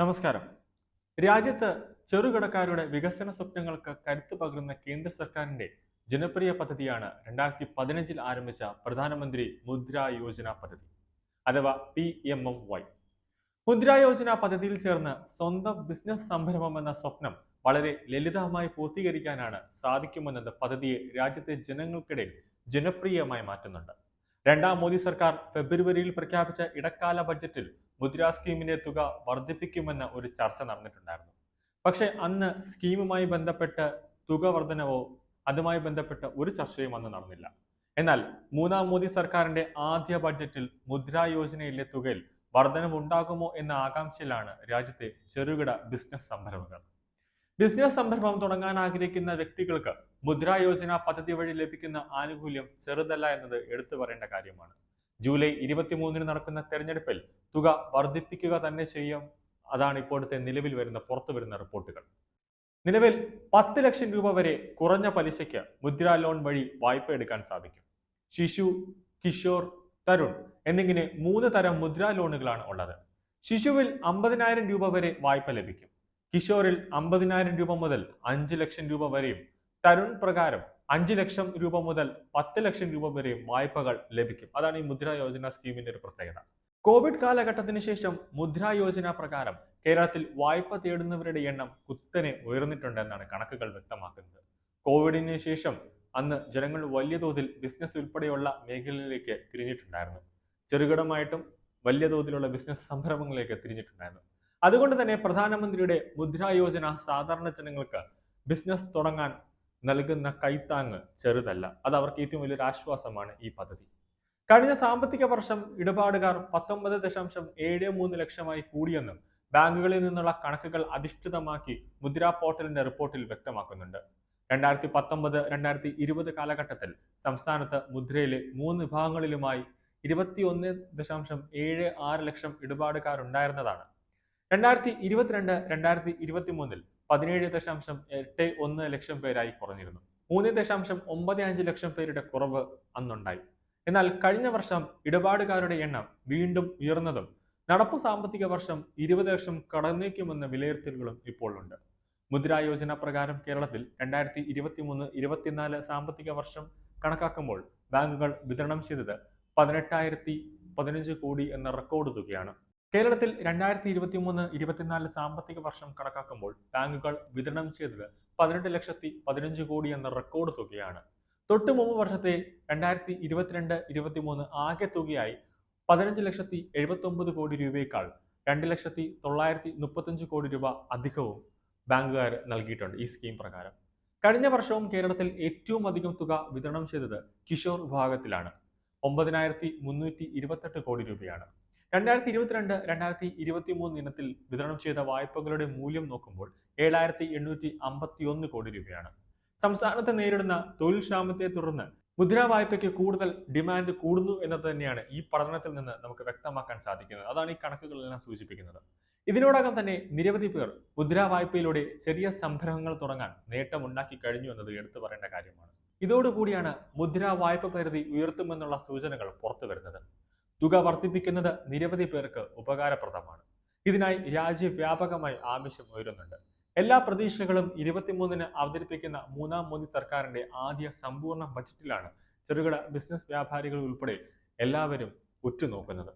നമസ്കാരം. രാജ്യത്ത് ചെറുകിടക്കാരുടെ വികസന സ്വപ്നങ്ങൾക്ക് കരുത്തു പകരുന്ന കേന്ദ്ര സർക്കാരിന്റെ ജനപ്രിയ പദ്ധതിയാണ് രണ്ടായിരത്തി പതിനഞ്ചിൽ ആരംഭിച്ച പ്രധാനമന്ത്രി മുദ്ര യോജന പദ്ധതി അഥവാ P M M Y. Mudra Yojana പദ്ധതിയിൽ ചേർന്ന് സ്വന്തം ബിസിനസ് സംരംഭം എന്ന സ്വപ്നം വളരെ ലളിതമായി പൂർത്തീകരിക്കാനാണ് സാധിക്കുമെന്നത് പദ്ധതിയെ രാജ്യത്തെ ജനങ്ങൾക്കിടയിൽ ജനപ്രിയമായി മാറ്റുന്നുണ്ട്. രണ്ടാം മോദി സർക്കാർ ഫെബ്രുവരിയിൽ പ്രഖ്യാപിച്ച ഇടക്കാല ബഡ്ജറ്റിൽ മുദ്ര സ്കീമിന്റെ തുക വർദ്ധിപ്പിക്കുമെന്ന ഒരു ചർച്ച നടന്നിട്ടുണ്ടായിരുന്നു. പക്ഷെ അന്ന് സ്കീമുമായി ബന്ധപ്പെട്ട് തുക വർധനവോ അതുമായി ബന്ധപ്പെട്ട ഒരു ചർച്ചയും അന്ന് നടന്നില്ല. എന്നാൽ മൂന്നാം മോദി സർക്കാരിന്റെ ആദ്യ ബഡ്ജറ്റിൽ മുദ്രാ യോജനയിലെ തുകയിൽ വർധനവുണ്ടാകുമോ എന്ന ആകാംക്ഷയിലാണ് രാജ്യത്തെ ചെറുകിട ബിസിനസ് സംരംഭകർ. ബിസിനസ് സംരംഭം തുടങ്ങാൻ ആഗ്രഹിക്കുന്ന വ്യക്തികൾക്ക് മുദ്രാ യോജന പദ്ധതി വഴി ലഭിക്കുന്ന ആനുകൂല്യം ചെറുതല്ല എന്നത് എടുത്തു പറയേണ്ട കാര്യമാണ്. ജൂലൈ ഇരുപത്തിമൂന്നിന് നടക്കുന്ന തെരഞ്ഞെടുപ്പിൽ തുക വർദ്ധിപ്പിക്കുക തന്നെ ചെയ്യും. അതാണ് ഇപ്പോഴത്തെ നിലവിൽ വരുന്ന പുറത്തു വരുന്ന റിപ്പോർട്ടുകൾ. നിലവിൽ പത്ത് ലക്ഷം രൂപ വരെ കുറഞ്ഞ പലിശയ്ക്ക് മുദ്ര ലോൺ വഴി വായ്പ എടുക്കാൻ സാധിക്കും. ശിശു കിഷോർ തരുൺ എന്നിങ്ങനെ മൂന്ന് തരം മുദ്ര ലോണുകളാണ് ഉള്ളത്. ശിശുവിൽ അമ്പതിനായിരം രൂപ വരെ വായ്പ ലഭിക്കും. കിഷോറിൽ അമ്പതിനായിരം രൂപ മുതൽ അഞ്ച് ലക്ഷം രൂപ വരെയും തരുൺ പ്രകാരം അഞ്ച് ലക്ഷം രൂപ മുതൽ പത്ത് ലക്ഷം രൂപ വരെ വായ്പകൾ ലഭിക്കും. അതാണ് ഈ മുദ്ര യോജന സ്കീമിന്റെ ഒരു പ്രത്യേകത. കോവിഡ് കാലഘട്ടത്തിന് ശേഷം മുദ്ര യോജന പ്രകാരം കേരളത്തിൽ വായ്പ തേടുന്നവരുടെ എണ്ണം കുത്തനെ ഉയർന്നിട്ടുണ്ടെന്നാണ് കണക്കുകൾ വ്യക്തമാക്കുന്നത്. കോവിഡിന് ശേഷം അന്ന് ജനങ്ങൾ വലിയ തോതിൽ ബിസിനസ് ഉൾപ്പെടെയുള്ള മേഖലയിലേക്ക് തിരിഞ്ഞിട്ടുണ്ടായിരുന്നു. ചെറുകിടമായിട്ടും വലിയ തോതിലുള്ള ബിസിനസ് സംരംഭങ്ങളിലേക്ക് തിരിഞ്ഞിട്ടുണ്ടായിരുന്നു. അതുകൊണ്ട് തന്നെ പ്രധാനമന്ത്രിയുടെ മുദ്ര യോജന സാധാരണ ജനങ്ങൾക്ക് ബിസിനസ് തുടങ്ങാൻ നൽകുന്ന കൈത്താങ് ചെറുതല്ല. അത് അവർക്ക് ഏറ്റവും വലിയൊരു ആശ്വാസമാണ് ഈ പദ്ധതി. കഴിഞ്ഞ സാമ്പത്തിക വർഷം ഇടപാടുകാർ പത്തൊമ്പത് ദശാംശം ഏഴ് മൂന്ന് ലക്ഷമായി കൂടിയെന്നും ബാങ്കുകളിൽ നിന്നുള്ള കണക്കുകൾ അധിഷ്ഠിതമാക്കി മുദ്ര പോർട്ടലിന്റെ റിപ്പോർട്ടിൽ വ്യക്തമാക്കുന്നുണ്ട്. രണ്ടായിരത്തി പത്തൊമ്പത് രണ്ടായിരത്തി ഇരുപത് കാലഘട്ടത്തിൽ സംസ്ഥാനത്ത് മുദ്രയിലെ മൂന്ന് വിഭാഗങ്ങളിലുമായി ഇരുപത്തിയൊന്ന് ദശാംശം ഏഴ് ആറ് ലക്ഷം ഇടപാടുകാരുണ്ടായിരുന്നതാണ്. രണ്ടായിരത്തി ഇരുപത്തിരണ്ട് രണ്ടായിരത്തി ഇരുപത്തി മൂന്നിൽ പതിനേഴ് ദശാംശം എട്ട് ഒന്ന് ലക്ഷം പേരായി കുറഞ്ഞിരുന്നു. മൂന്ന് ദശാംശം ഒമ്പത് അഞ്ച് ലക്ഷം പേരുടെ കുറവ് അന്നുണ്ടായി. എന്നാൽ കഴിഞ്ഞ വർഷം ഇടപാടുകാരുടെ എണ്ണം വീണ്ടും ഉയർന്നതും നടപ്പു സാമ്പത്തിക വർഷം ഇരുപത് ലക്ഷം കടന്നേക്കുമെന്ന വിലയിരുത്തലുകളും ഇപ്പോൾ ഉണ്ട്. മുദ്ര യോജന പ്രകാരം കേരളത്തിൽ രണ്ടായിരത്തി ഇരുപത്തി മൂന്ന് ഇരുപത്തിനാല് സാമ്പത്തിക വർഷം കണക്കാക്കുമ്പോൾ ബാങ്കുകൾ വിതരണം ചെയ്തത് പതിനെട്ടായിരത്തി പതിനഞ്ച് കോടി എന്ന റെക്കോർഡ് തുകയാണ്. കേരളത്തിൽ രണ്ടായിരത്തി ഇരുപത്തി മൂന്ന് ഇരുപത്തിനാല് സാമ്പത്തിക വർഷം കണക്കാക്കുമ്പോൾ ബാങ്കുകൾ വിതരണം ചെയ്തത് പതിനെട്ട് ലക്ഷത്തി പതിനഞ്ച് കോടി എന്ന റെക്കോർഡ് തുകയാണ്. തൊട്ടു മുമ്പ് വർഷത്തെ രണ്ടായിരത്തി ഇരുപത്തിരണ്ട് ഇരുപത്തി മൂന്ന് ആകെ തുകയായി പതിനഞ്ച് ലക്ഷത്തി എഴുപത്തി ഒമ്പത് കോടി രൂപയേക്കാൾ രണ്ട് ലക്ഷത്തി തൊള്ളായിരത്തി മുപ്പത്തഞ്ച് കോടി രൂപ അധികവും ബാങ്കുകാർ നൽകിയിട്ടുണ്ട് ഈ സ്കീം പ്രകാരം. കഴിഞ്ഞ വർഷവും കേരളത്തിൽ ഏറ്റവും അധികം തുക വിതരണം ചെയ്തത് കിഷോർ വിഭാഗത്തിലാണ്. ഒമ്പതിനായിരത്തി മുന്നൂറ്റി ഇരുപത്തെട്ട് കോടി രൂപയാണ്. രണ്ടായിരത്തി ഇരുപത്തിരണ്ട് രണ്ടായിരത്തി ഇരുപത്തി മൂന്ന് ഇനത്തിൽ വിതരണം ചെയ്ത വായ്പകളുടെ മൂല്യം നോക്കുമ്പോൾ ഏഴായിരത്തി എണ്ണൂറ്റി അമ്പത്തി ഒന്ന് കോടി രൂപയാണ്. സംസ്ഥാനത്ത് നേരിടുന്ന തൊഴിൽ ക്ഷാമത്തെ തുടർന്ന് മുദ്രാ വായ്പയ്ക്ക് കൂടുതൽ ഡിമാൻഡ് കൂടുന്നു എന്നത് തന്നെയാണ് ഈ പഠനത്തിൽ നിന്ന് നമുക്ക് വ്യക്തമാക്കാൻ സാധിക്കുന്നത്. അതാണ് ഈ കണക്കുകളെല്ലാം സൂചിപ്പിക്കുന്നത്. ഇതിനോടകം തന്നെ നിരവധി പേർ മുദ്രാ വായ്പയിലൂടെ ചെറിയ സംരംഭങ്ങൾ തുടങ്ങാൻ നേട്ടമുണ്ടാക്കി കഴിഞ്ഞു എന്നത് എടുത്തു പറയേണ്ട കാര്യമാണ്. ഇതോടുകൂടിയാണ് മുദ്രാ വായ്പ പരിധി ഉയർത്തുമെന്നുള്ള സൂചനകൾ പുറത്തു വരുന്നത് തുക വർദ്ധിപ്പിക്കുന്നത് നിരവധി പേർക്ക് ഉപകാരപ്രദമാണ്. ഇതിനായി രാജ്യവ്യാപകമായി ആവശ്യം ഉയരുന്നുണ്ട്. എല്ലാ പ്രതീക്ഷകളും ഇരുപത്തിമൂന്നിന് അവതരിപ്പിക്കുന്ന മൂന്നാം മോദി സർക്കാരിന്റെ ആദ്യ സമ്പൂർണ ബജറ്റിലാണ് ചെറുകിട ബിസിനസ് വ്യാപാരികൾ ഉൾപ്പെടെ എല്ലാവരും ഉറ്റുനോക്കുന്നത്.